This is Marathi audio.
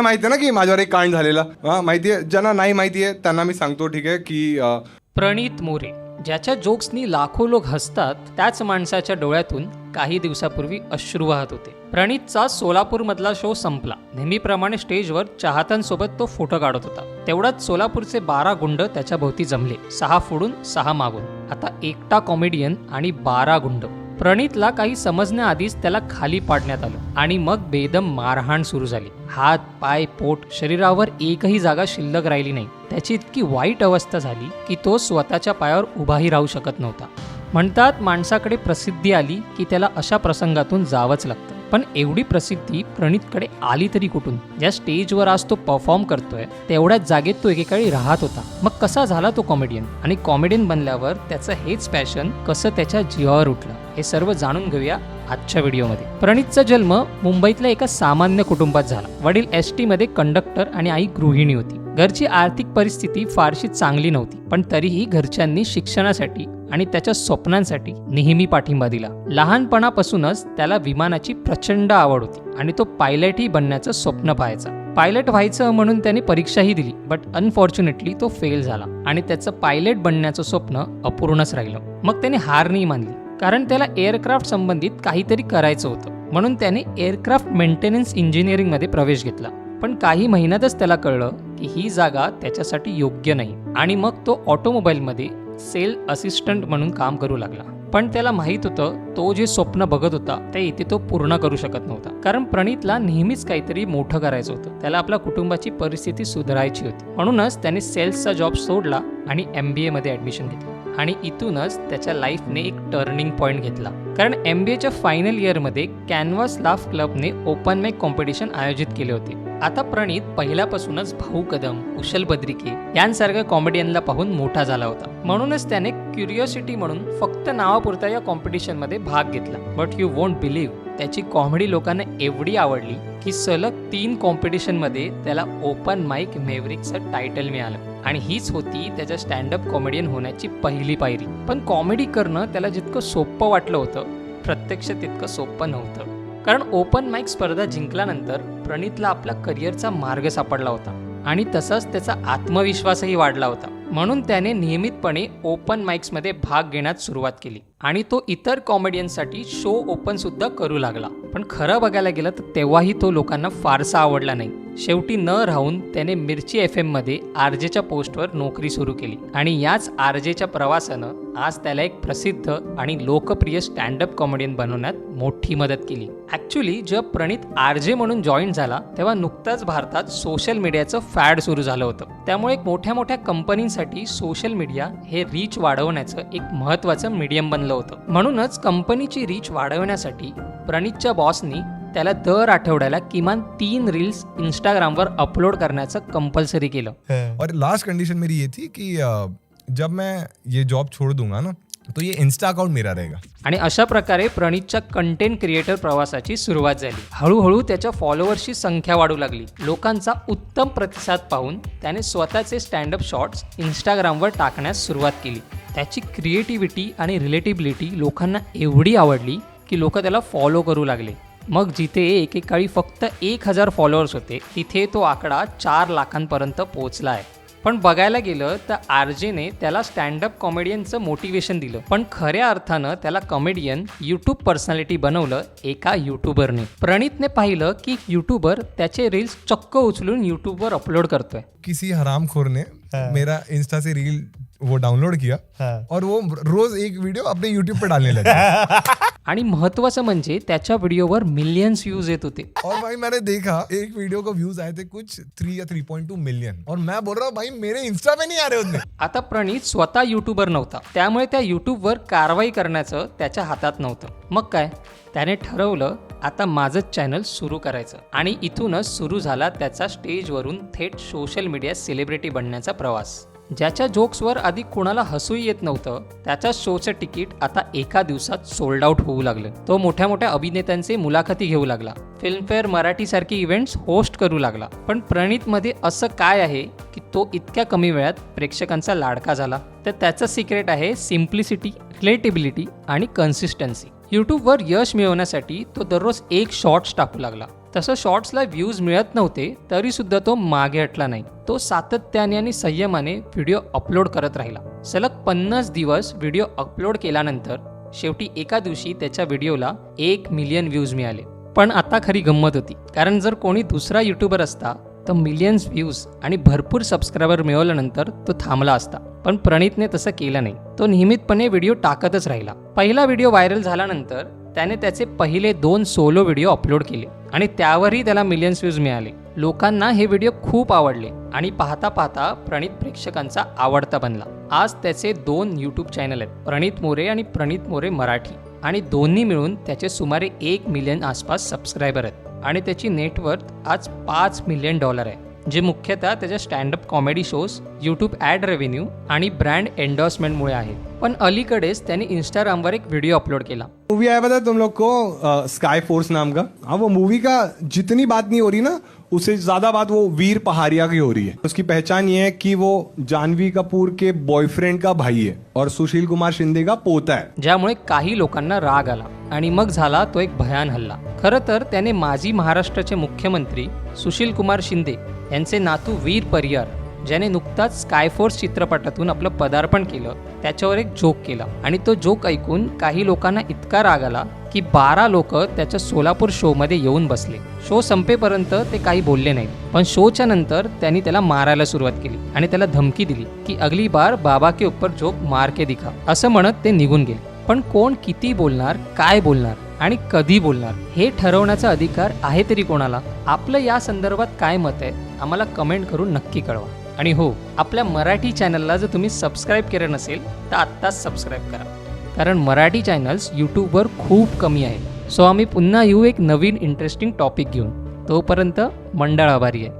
सगळ्यांना माहिती आहे ना की माझ्यावर एक कांड झालेला? हा माहिती आहे? ज्यांना नाही माहिती आहे त्यांना मी सांगतो ठीक आहे की अं, प्रणित मोरे ज्याच्या जोक्सनी लाखो लोक हसतात त्याच माणसाच्या डोळ्यातून काही दिवसापूर्वी अश्रू वाहत होते. प्रणितचा सोलापूरमधला शो संपला. नेहमीप्रमाणे स्टेजवर चाहत्यांसोबत तो फोटो काढत होता. तेवढ्यात सोलापूरचे बारा गुंड त्याच्या भोवती जमले. सहा फोडून सहा मागून. आता एकटा कॉमेडियन आणि बारा गुंड. प्रणितला काही समजण्याआधीच त्याला खाली पाडण्यात आलं आणि मग बेदम मारहाण सुरू झाली. हात पाय पोट शरीरावर एकही जागा शिल्लक राहिली नाही. त्याची इतकी वाईट अवस्था झाली की तो स्वतःच्या पायावर उभाही राहू शकत नव्हता. म्हणतात माणसाकडे प्रसिद्धी आली की त्याला अशा प्रसंगातून जावंच लागतं. पण एवढी प्रसिद्धी प्रणितकडे आली तरी कुठून? ज्या स्टेजवर आज तो परफॉर्म करतोय तेवढ्याच जागेत तो एकेकाळी राहत होता. मग कसा झाला तो कॉमेडियन? आणि कॉमेडियन बनल्यावर त्याचं हेच पॅशन कसं त्याच्या जीवावर उठलं? हे सर्व जाणून घेऊया आजच्या व्हिडिओमध्ये. प्रणितचा जन्म मुंबईतल्या एका सामान्य कुटुंबात झाला. वडील एस टी मध्ये कंडक्टर आणि आई गृहिणी होती. घरची आर्थिक परिस्थिती फारशी चांगली नव्हती पण तरीही घरच्यांनी शिक्षणासाठी आणि त्याच्या स्वप्नांसाठी नेहमी पाठिंबा दिला. लहानपणापासूनच त्याला विमानाची प्रचंड आवड होती आणि तो पायलटही बनण्याचं स्वप्न पाहायचा. पायलट व्हायचं म्हणून त्याने परीक्षाही दिली बट अनफॉर्च्युनेटली तो फेल झाला आणि त्याचं पायलट बनण्याचं स्वप्न अपूर्णच राहिलं. मग त्याने हार नाही मानली कारण त्याला एअरक्राफ्ट संबंधित काहीतरी करायचं होतं. म्हणून त्याने एअरक्राफ्ट मेंटेनन्स इंजिनिअरिंगमध्ये प्रवेश घेतला. पण काही महिन्यातच त्याला कळलं की ही जागा त्याच्यासाठी योग्य नाही. आणि मग तो ऑटोमोबाईलमध्ये सेल असिस्टंट म्हणून काम करू लागला. पण त्याला माहीत होतं तो जे स्वप्न बघत होता ते इथे तो पूर्ण करू शकत नव्हता. कारण प्रणितला नेहमीच काहीतरी मोठं करायचं होतं. त्याला आपल्या कुटुंबाची परिस्थिती सुधारायची होती. म्हणूनच त्याने सेल्सचा जॉब सोडला आणि एम बी एमध्ये ॲडमिशन घेतलं. आणि इथूनच त्याच्या लाईफने एक टर्निंग पॉईंट घेतला. कारण एम बी एच्या फायनल इयरमध्ये कॅनव्हास लाफ क्लबने ओपन मॅक कॉम्पिटिशन आयोजित केले होते. आता प्रणीत पहिल्यापासूनच भाऊ कदम कुशल बद्रिके यांसारख्या कॉमेडियनला पाहून मोठा झाला होता. म्हणूनच त्याने क्युरिओसिटी म्हणून फक्त नावापुरता या कॉम्पिटिशनमध्ये भाग घेतला. बट यू वोंट बिलीव्ह त्याची कॉमेडी लोकांना एवढी आवडली की सलग तीन कॉम्पिटिशनमध्ये त्याला ओपन माईक मेवरिकचं टायटल मिळालं. आणि हीच होती त्याच्या स्टँडअप कॉमेडियन होण्याची पहिली पायरी. पण कॉमेडी करणं त्याला जितकं सोपं वाटलं होतं प्रत्यक्ष तितकं सोपं नव्हतं. कारण ओपन माईक स्पर्धा जिंकल्यानंतर प्रणितला आपला करिअरचा मार्ग सापडला होता आणि तसंच त्याचा आत्मविश्वासही वाढला होता. म्हणून त्याने नियमितपणे ओपन माइक्समध्ये भाग घेण्यास सुरुवात केली आणि तो इतर कॉमेडियनसाठी शो ओपन सुद्धा करू लागला. पण खरं बघायला गेलं तर तेव्हाही तो लोकांना फारसा आवडला नाही. शेवटी न राहून त्याने मिरची एफ एममध्ये आरजेच्या पोस्टवर नोकरी सुरू केली. आणि याच आरजेच्या प्रवासानं आज त्याला एक प्रसिद्ध आणि लोकप्रिय स्टँडअप कॉमेडियन बनवण्यात मोठी मदत केली. ॲक्च्युली जेव्हा प्रणित आरजे म्हणून जॉईन झाला तेव्हा नुकताच भारतात सोशल मीडियाचं फॅड सुरू झालं होतं. त्यामुळे एक मोठ्या मोठ्या कंपनींसाठी सोशल मीडिया हे रीच वाढवण्याचं एक महत्त्वाचं मीडियम बनलं होतं. म्हणूनच कंपनीची रीच वाढवण्यासाठी प्रणितच्या बॉसनी त्याला दर आठवड्याला किमान तीन रील्स इंस्टाग्रामवर अपलोड करण्याचं कंपल्सरी केलं. और लास्ट कंडीशन मेरी ये थी कि जब मैं ये जॉब छोड़ दूंगा ना तो ये इंस्टा अकाउंट मेरा रहेगा. आणि अशा प्रकारे प्रणितच्या कंटेंट क्रिएटर प्रवासाची सुरुवात झाली. हळूहळू त्याच्या फॉलोअर्सची संख्या वाढू लागली. लोकांचा उत्तम प्रतिसाद पाहून त्याने स्वतःचे स्टँडअप शॉर्ट्स इंस्टाग्रामवर टाकण्यास सुरुवात केली. त्याची क्रिएटिव्हिटी आणि रिलेटिबिलिटी लोकांना एवढी आवडली की लोक त्याला फॉलो करू लागले. मग जिथे एकेकाळी फक्त एक हजार फॉलोअर्स होते तिथे तो आकडा चार लाखांपर्यंत पोहोचला आहे. पण बघायला गेलं तर आरजेने त्याला स्टँडअप कॉमेडियनचं मोटिवेशन दिलं. पण खऱ्या अर्थानं त्याला कॉमेडियन यूट्यूब पर्सनॅलिटी बनवलं एका यूट्यूबरने प्रणितने पाहिलं की यूट्यूबर त्याचे रील्स चक्क उचलून यूट्यूबवर अपलोड करतोय. किसी हरामखोर ने मेरा इंस्टा से रील वो डाउनलोड किया और वो रोज एक वीडियो अपने यूट्यूब पे डालने लगा। आणि महत्वाचं म्हणजे त्याच्या व्हिडिओवर मिलियन्स व्ह्यूज येत होते. और भाई मैंने देखा एक वीडियो को व्यूज आए थे कुछ थ्री या थ्री पॉइंट टू मिलियन और मैं बोल रहा हूँ भाई मेरे इंस्टा पे नहीं आ रहे उतने। आता प्रणित स्वतः युट्यूबर नव्हता. त्यामुळे त्या युट्यूबवर कारवाई करण्याचं त्याच्या हातात नव्हतं. मग काय? त्याने ठरवलं आता माझंच चॅनल सुरू करायचं. आणि इथूनच सुरू झाला त्याचा स्टेजवरून थेट सोशल मीडिया सेलिब्रिटी बनण्याचा प्रवास. ज्याच्या जोक्सवर आधी कुणाला हसूही येत नव्हतं त्याच्या शोचं तिकीट आता एका दिवसात सोल्ड आउट होऊ लागलं. तो मोठ्या मोठ्या अभिनेत्यांचे मुलाखती घेऊ लागला. फिल्मफेअर मराठी सारखे इव्हेंट्स होस्ट करू लागला. पण प्रणितमध्ये असं काय आहे की तो इतक्या कमी वेळात प्रेक्षकांचा लाडका झाला? तर त्याचं सिक्रेट आहे सिम्प्लिसिटी रिलेटेबिलिटी आणि कन्सिस्टन्सी यूट्यूबवर यश मिळवण्यासाठी तो दररोज एक शॉर्ट्स टाकू लागला. तसं शॉर्ट्सला व्ह्यूज मिळत नव्हते तरीसुद्धा तो मागे हटला नाही. तो सातत्याने आणि संयमाने व्हिडिओ अपलोड करत राहिला. सलग पन्नास दिवस व्हिडिओ अपलोड केल्यानंतर शेवटी एका दिवशी त्याच्या व्हिडिओला एक मिलियन व्ह्यूज मिळाले. पण आता खरी गंमत होती. कारण जर कोणी दुसरा युट्यूबर असता तर मिलियन्स व्ह्यूज आणि भरपूर सबस्क्रायबर मिळवल्यानंतर तो थांबला असता. पण प्रणितने तसं केलं नाही. तो नियमितपणे व्हिडिओ टाकतच राहिला. पहिला व्हिडिओ व्हायरल झाल्यानंतर त्याने त्याचे पहिले दोन सोलो व्हिडिओ अपलोड केले. आणि त्यावरही त्याला मिलियन्स व्ह्यूज मिळाले. लोकांना हे व्हिडिओ खूप आवडले आणि पाहता पाहता प्रणित प्रेक्षकांचा आवडता बनला. आज त्याचे दोन यूट्यूब चॅनल आहेत प्रणित मोरे आणि प्रणित मोरे मराठी. आणि दोन्ही मिळून त्याचे सुमारे एक मिलियन आसपास सबस्क्रायबर आहेत. आणि त्याची नेटवर्थ आज पाच मिलियन डॉलर आहे. जे मुख्यतः त्याच्या standup comedy shows YouTube ad revenue आणि ब्रँड एन्डॉर्समेंटमुळे आहे पण अलीकडेच त्याने इंस्टाग्रामवर एक व्हिडिओ अपलोड केला. मूवी आया पता है तुम लोग को स्काई फोर्स नाम का? हाँ वो मूवी का जितनी बात नहीं हो रही ना उससे ज्यादा बात वो वीर पहाड़िया की हो रही है। उसकी पहचान ये है कि वो जानवी कपूर के बॉयफ्रेंड का भाई है और सुशील कुमार शिंदे का पोता है। ज्यामुळे काही लोकांना राग आला आणि मग झाला तो एक भयान हल्ला. खरं तर त्याने माजी महाराष्ट्राचे मुख्यमंत्री सुशील कुमार शिंदे यांचे नातू वीर परियार ज्याने नुकताच स्कायफोर्स चित्रपटातून आपलं पदार्पण केलं त्याच्यावर एक जोक केला. आणि तो जोक ऐकून काही लोकांना इतका राग आला की बारा लोक त्याच्या सोलापूर शोमध्ये येऊन बसले. शो संपेपर्यंत ते काही बोलले नाही पण शोच्या नंतर त्यांनी त्याला मारायला सुरुवात केली आणि त्याला धमकी दिली की अगली बार बाबा के ऊपर जोक मार के दिखा असं म्हणत ते निघून गेले. पण कोण किती बोलणार काय बोलणार आणि कधी बोलणार हे ठरवण्याचा अधिकार आहे तरी कोणाला? आपलं या संदर्भात काय मत आहे आम्हाला कमेंट करून नक्की कळवा. आणि हो आपल्या मराठी चॅनलला जर तुम्ही सबस्क्राईब केलं नसेल तर आत्ताच सबस्क्राईब करा. कारण मराठी चॅनल्स यूट्यूबवर खूप कमी आहे सो आम्ही पुन्हा येऊ एक नवीन इंटरेस्टिंग टॉपिक घेऊन. तोपर्यंत मंडळ आभारी आहे.